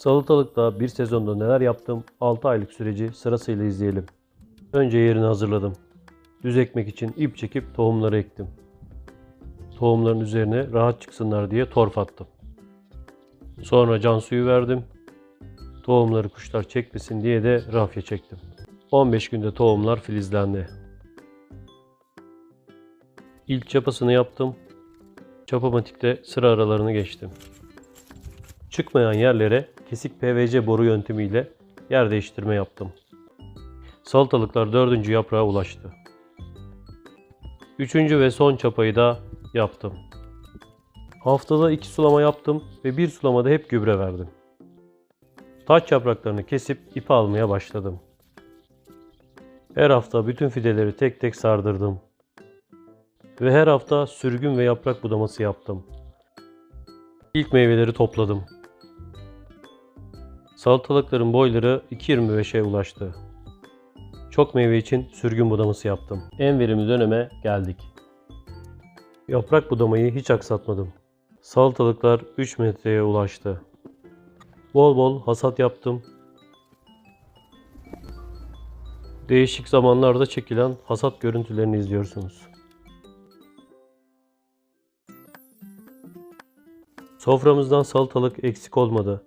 Salatalıkta bir sezonda neler yaptım 6 aylık süreci sırasıyla izleyelim. Önce yerini hazırladım. Düz ekmek için ip çekip tohumları ektim. Tohumların üzerine rahat çıksınlar diye torf attım. Sonra can suyu verdim. Tohumları kuşlar çekmesin diye de rafya çektim. 15 günde tohumlar filizlendi. İlk çapasını yaptım. Çapamatikte sıra aralarını geçtim. Çıkmayan yerlere kesik PVC boru yöntemiyle yer değiştirme yaptım. Salatalıklar dördüncü yaprağa ulaştı. Üçüncü ve son çapayı da yaptım. Haftada iki sulama yaptım ve bir sulamada hep gübre verdim. Taç yapraklarını kesip ipe almaya başladım. Her hafta bütün fideleri tek tek sardırdım. Ve her hafta sürgün ve yaprak budaması yaptım. İlk meyveleri topladım. Salatalıkların boyları 2.25'e ulaştı. Çok meyve için sürgün budaması yaptım. En verimli döneme geldik. Yaprak budamayı hiç aksatmadım. Salatalıklar 3 metreye ulaştı. Bol bol hasat yaptım. Değişik zamanlarda çekilen hasat görüntülerini izliyorsunuz. Soframızdan salatalık eksik olmadı.